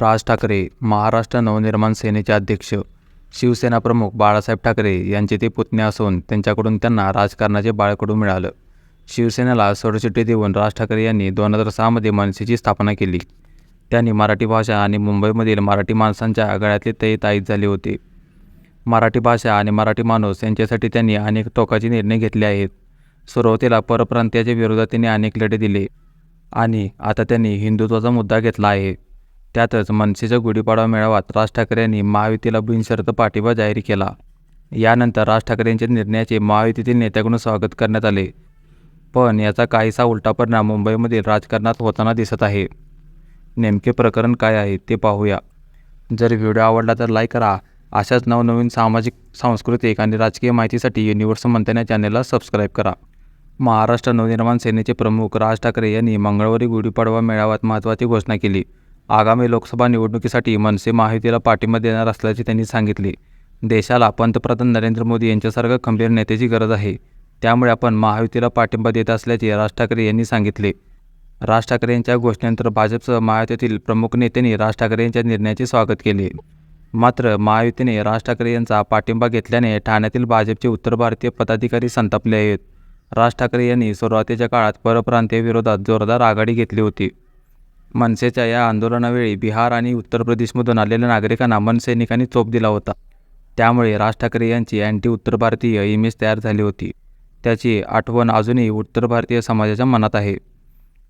राज ठाकरे महाराष्ट्र नवनिर्माण सेनेचे अध्यक्ष शिवसेना प्रमुख बाळासाहेब ठाकरे यांचे ते पुतणे असून त्यांच्याकडून त्यांना राजकारणाचे बाळकडू मिळालं. शिवसेनेला सोडचिठ्ठी देऊन राज ठाकरे यांनी दोन हजार सहामध्ये मनसेची स्थापना केली. त्यांनी मराठी भाषा आणि मुंबईमधील मराठी माणसांच्या गळ्यातले ते ताईत झाले होते. मराठी भाषा आणि मराठी माणूस यांच्यासाठी त्यांनी अनेक टोकाचे निर्णय घेतले आहेत. सुरुवातीला परप्रांतीयाच्या विरोधात त्यांनी अनेक लढे दिले आणि आता त्यांनी हिंदुत्वाचा मुद्दा घेतला आहे. त्यातच मनसेचा गुढीपाडवा मेळाव्यात राज ठाकरे यांनी महायुतीला बिनशर्त पाठिंबा जाहीर केला. यानंतर राज ठाकरे यांच्या निर्णयाचे महायुतीतील नेत्याकडून स्वागत करण्यात आले. पण याचा काहीसा उलटा परिणाम मुंबईमधील राजकारणात होताना दिसत आहे. नेमके प्रकरण काय आहे ते पाहूया. जर व्हिडिओ आवडला तर लाईक करा. अशाच नवनवीन सामाजिक सांस्कृतिक आणि राजकीय माहितीसाठी युनिव्हर्स मंथन चॅनेलला सबस्क्राईब करा. महाराष्ट्र नवनिर्माण सेनेचे प्रमुख राज ठाकरे यांनी मंगळवारी गुढीपाडवा मेळाव्यात महत्त्वाची घोषणा केली. आगामी लोकसभा निवडणुकीसाठी मनसे महायुतीला पाठिंबा देणार असल्याचे त्यांनी सांगितले. देशाला पंतप्रधान नरेंद्र मोदी यांच्यासारखं खंबीर नेत्याची गरज आहे. त्यामुळे आपण महायुतीला पाठिंबा देत असल्याचे राज ठाकरे यांनी सांगितले. राज ठाकरे यांच्या घोषणेनंतर भाजपसह महायुतीतील प्रमुख नेत्यांनी राज ठाकरे यांच्या निर्णयाचे स्वागत केले. मात्र महायुतीने राज ठाकरे यांचा पाठिंबा घेतल्याने ठाण्यातील भाजपचे उत्तर भारतीय पदाधिकारी संतापले आहेत. राज ठाकरे यांनी सुरुवातीच्या काळात परप्रांतीय विरोधात जोरदार आघाडी घेतली होती. मनसेच्या या आंदोलनावेळी बिहार आणि उत्तर प्रदेशमधून आलेल्या नागरिकांना मनसैनिकांनी चोप दिला होता. त्यामुळे राज ठाकरे यांची अँटी उत्तर भारतीय इमेज तयार झाली होती. त्याची आठवण अजूनही उत्तर भारतीय समाजाच्या मनात आहे.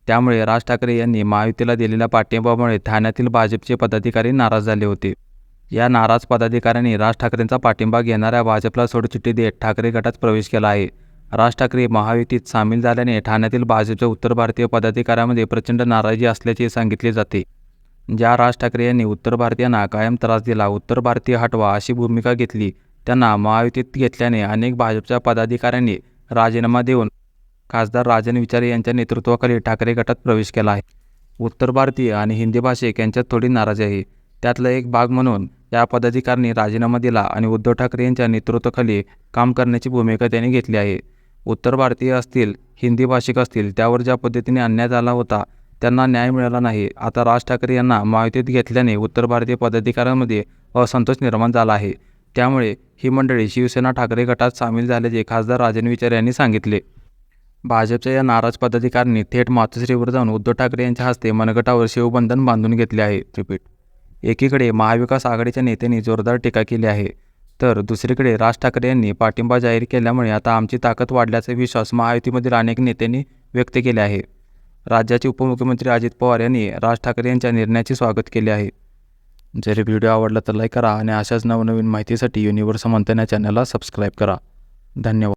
त्यामुळे राज ठाकरे यांनी महायुतीला दिलेल्या पाठिंबामुळे ठाण्यातील भाजपचे पदाधिकारी नाराज झाले होते. या नाराज पदाधिकाऱ्यांनी राज ठाकरेंचा पाठिंबा घेणाऱ्या भाजपला सोडचिठ्ठी देत ठाकरे गटात प्रवेश केला आहे. राज ठाकरे महायुतीत सामील झाल्याने ठाण्यातील भाजपच्या उत्तर भारतीय पदाधिकाऱ्यांमध्ये प्रचंड नाराजी असल्याचे सांगितले जाते. ज्या राज ठाकरे यांनी उत्तर भारतीयांना कायम त्रास दिला उत्तर भारतीय हटवा अशी भूमिका घेतली त्यांना महायुतीत घेतल्याने अनेक भाजपच्या पदाधिकाऱ्यांनी राजीनामा देऊन खासदार राजन विचारे यांच्या नेतृत्वाखाली ठाकरे गटात प्रवेश केला आहे. उत्तर भारतीय आणि हिंदी भाषिक यांच्यात थोडी नाराजी आहे. त्यातला एक भाग म्हणून या पदाधिकाऱ्यांनी राजीनामा दिला आणि उद्धव ठाकरे यांच्या नेतृत्वाखाली काम करण्याची भूमिका त्यांनी घेतली आहे. उत्तर भारतीय असतील हिंदी भाषिक असतील त्यावर ज्या पद्धतीने अन्याय झाला होता त्यांना न्याय मिळाला नाही. आता राज ठाकरे यांना माहितीत घेतल्याने उत्तर भारतीय पदाधिकाऱ्यांमध्ये असंतोष निर्माण झाला आहे. त्यामुळे ही मंडळी शिवसेना ठाकरे गटात सामील झाल्याचे खासदार राजन विचार यांनी सांगितले. भाजपच्या या नाराज पदाधिकाऱ्यांनी थेट मातोश्रीवर जाऊन उद्धव ठाकरे यांच्या हस्ते मनगटावर शिवबंधन बांधून घेतले आहे. रिपीट एकीकडे महाविकास आघाडीच्या नेत्यांनी जोरदार टीका केली आहे. तर दुसरीकडे राज ठाकरे यांनी पाठिंबा जाहीर केल्यामुळे आता आमची ताकद वाढल्याचा विश्वास महायुतीमधील अनेक नेत्यांनी व्यक्त केले आहे. राज्याचे उपमुख्यमंत्री अजित पवार यांनी राज ठाकरे यांच्या निर्णयाचे स्वागत केले आहे. जर व्हिडिओ आवडला तर लाईक करा आणि अशाच नवनवीन माहितीसाठी युनिव्हर्स मंथन या चॅनलला सबस्क्राईब करा. धन्यवाद.